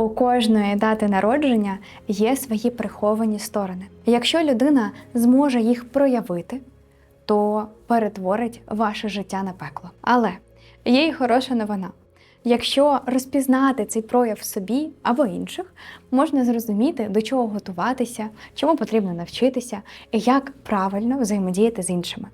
У кожної дати народження є свої приховані сторони. Якщо людина зможе їх проявити, то перетворить ваше життя на пекло. Але є й хороша новина. Якщо розпізнати цей прояв собі або інших, можна зрозуміти, до чого готуватися, чому потрібно навчитися і як правильно взаємодіяти з іншими.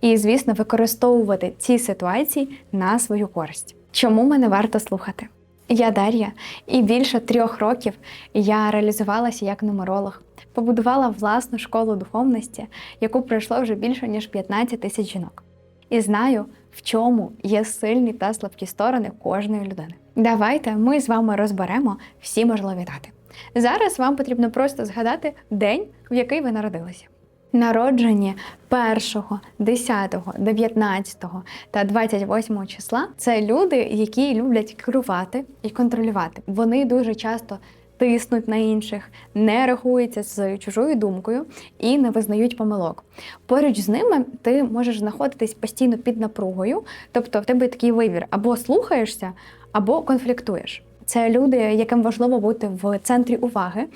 І, звісно, використовувати ці ситуації на свою користь. Чому мене варто слухати? Я Дар'я, і більше трьох років я реалізувалася як нумеролог, побудувала власну школу духовності, яку пройшло вже більше ніж 15 тисяч жінок. І знаю, в чому є сильні та слабкі сторони кожної людини. Давайте ми з вами розберемо всі можливі дати. Зараз вам потрібно просто згадати день, в який ви народилися. Народжені 1, 10, 19 та 28 числа це люди, які люблять керувати і контролювати. Вони дуже часто тиснуть на інших, не рахуються з чужою думкою і не визнають помилок. Поруч з ними ти можеш знаходитись постійно під напругою, тобто в тебе такий вибір: або слухаєшся, або конфліктуєш. Це люди, яким важливо бути в центрі уваги,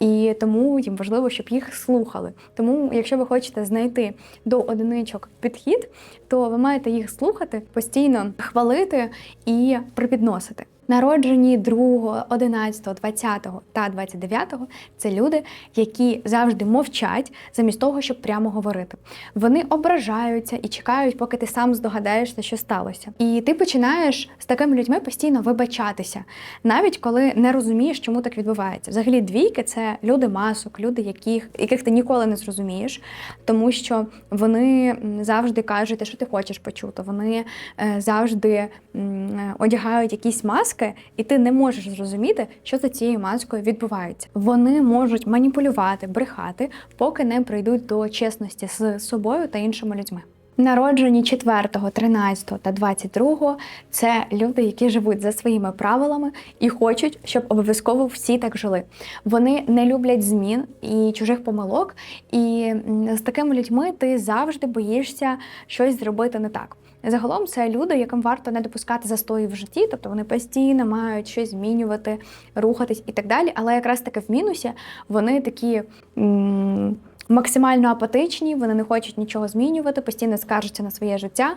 і тому їм важливо, щоб їх слухали. Тому, якщо ви хочете знайти до одиничок підхід, то ви маєте їх слухати, постійно хвалити і припідносити. Народжені 2, 11, 20 та 29 це люди, які завжди мовчать замість того, щоб прямо говорити. Вони ображаються і чекають, поки ти сам здогадаєшся, що сталося. І ти починаєш з такими людьми постійно вибачатися, навіть коли не розумієш, чому так відбувається. Взагалі, двійки це люди масок, люди, яких, яких ти ніколи не зрозумієш, тому що вони завжди кажуть, те, що ти хочеш почути. Вони е, завжди одягають якісь маски маски, і ти не можеш зрозуміти, що за цією маскою відбувається. Вони можуть маніпулювати, брехати, поки не прийдуть до чесності з собою та іншими людьми. Народжені 4, 13 та 22 це люди, які живуть за своїми правилами і хочуть, щоб обов'язково всі так жили. Вони не люблять змін і чужих помилок, і з такими людьми ти завжди боїшся щось зробити не так. Загалом це люди, яким варто не допускати застоїв в житті, тобто вони постійно мають щось змінювати, рухатись і так далі. Але якраз таки в мінусі вони такі. м, Максимально апатичні, вони не хочуть нічого змінювати, постійно скаржаться на своє життя.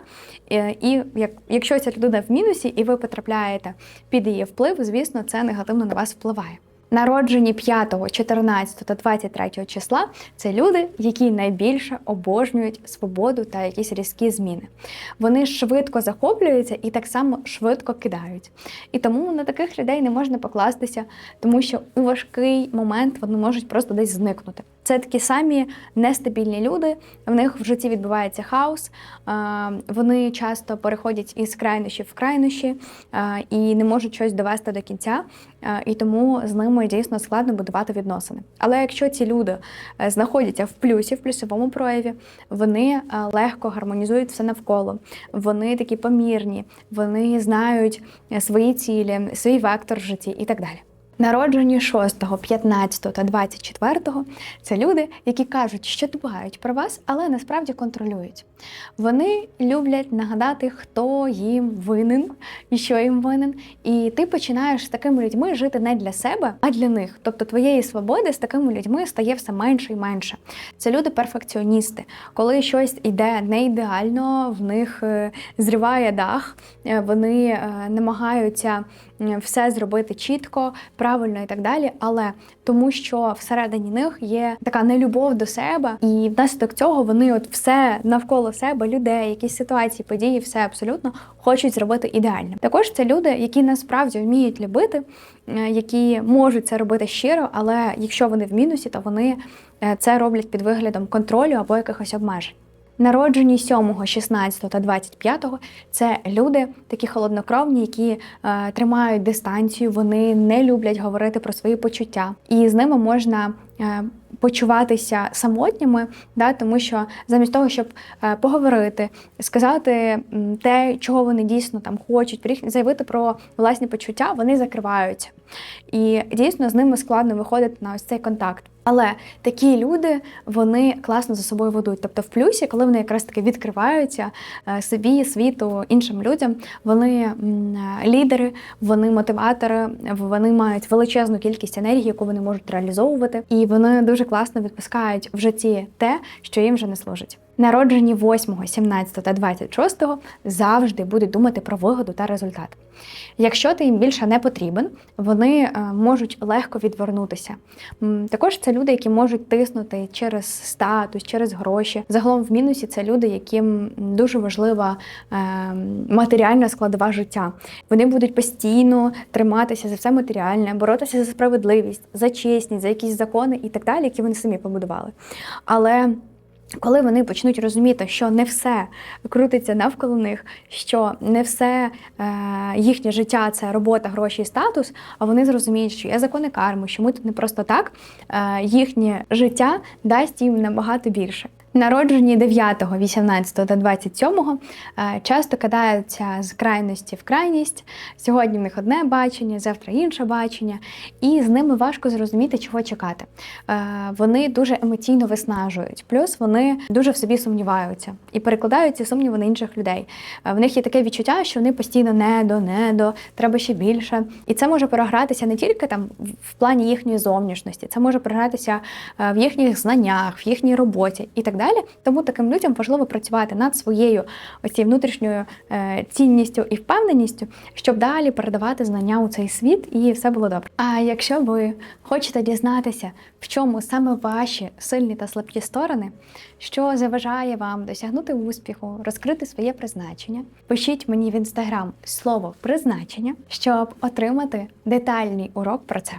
Е, І як, якщо ця людина в мінусі, і ви потрапляєте під її вплив, звісно, це негативно на вас впливає. Народжені 5, 14 та 23 числа це люди, які найбільше обожнюють свободу та якісь різкі зміни. Вони швидко захоплюються і так само швидко кидають. І тому на таких людей не можна покластися, тому що у важкий момент вони можуть просто десь зникнути. Це такі самі нестабільні люди. В них в житті відбувається хаос. Вони часто переходять із крайнощів в крайнощі і не можуть щось довести до кінця. І тому з ними дійсно складно будувати відносини. Але якщо ці люди е, знаходяться в плюсі, в плюсовому прояві, вони е, легко гармонізують все навколо. Вони такі помірні, вони знають е, свої цілі, свій вектор в житті і так далі. Народжені 6, 15 та 24 це люди, які кажуть, що дбають про вас, але насправді контролюють. Вони люблять нагадати, хто їм винен і що їм винен. І ти починаєш з такими людьми жити не для себе, а для них. Тобто твоєї свободи з такими людьми стає все менше і менше. Це люди перфекціоністи. Коли щось іде не ідеально, в них е, зриває дах, е, вони е, намагаються все зробити чітко, правильно і так далі. Але тому, що всередині них є така нелюбов до себе, і внаслідок цього вони от все навколо себе, людей, якісь ситуації, події, все абсолютно хочуть зробити ідеальним. Також це люди, які насправді вміють любити, е, які можуть це робити щиро, але якщо вони в мінусі, то вони е, це роблять під виглядом контролю або якихось обмежень. Народжені 7, 16 та 25 це люди такі холоднокровні, які е, тримають дистанцію, вони не люблять говорити про свої почуття, і з ними можна почуватися самотніми, да, тому що замість того, щоб е, поговорити, сказати те, чого вони дійсно там хочуть, заявити про власні почуття, вони закриваються. І дійсно з ними складно виходити на ось цей контакт. Але такі люди вони класно за собою ведуть. Тобто в плюсі, коли вони якраз таки відкриваються е, собі, світу, іншим людям, вони е, лідери, вони мотиватори, вони мають величезну кількість енергії, яку вони можуть реалізовувати, і вони дуже класно відпускають в житті те, що їм вже не служить. Народжені 8, 17 та 26 завжди будуть думати про вигоду та результат. Якщо ти їм більше не потрібен, вони е, можуть легко відвернутися. Також це люди, які можуть тиснути через статус, через гроші. Загалом в мінусі це люди, яким дуже важлива е, матеріальна складова життя. Вони будуть постійно триматися за все матеріальне, боротися за справедливість, за чесність, за якісь закони і так далі, які вони самі побудували. Але коли вони почнуть розуміти, що не все крутиться навколо них, що не все е, їхнє життя це робота, гроші і статус, а вони зрозуміють, що є закони карми, що ми тут не просто так, е, їхнє життя дасть їм набагато більше. Народжені 9, 18 та 27 е, часто кидаються з крайності в крайність. Сьогодні в них одне бачення, завтра інше бачення, і з ними важко зрозуміти, чого чекати. Е, Вони дуже емоційно виснажують, плюс вони дуже в собі сумніваються і перекладають ці сумніви на інших людей. Е, В них є таке відчуття, що вони постійно недо, недо, треба ще більше. І це може програтися не тільки там в плані їхньої зовнішності, це може програтися в їхніх знаннях, в їхній роботі і так далі. Тому таким людям важливо працювати над своєю ось цією внутрішньою е, цінністю і впевненістю, щоб далі передавати знання у цей світ і все було добре. А якщо ви хочете дізнатися, в чому саме ваші сильні та слабкі сторони, що заважає вам досягнути успіху, розкрити своє призначення, пишіть мені в інстаграм слово призначення, щоб отримати детальний урок про це.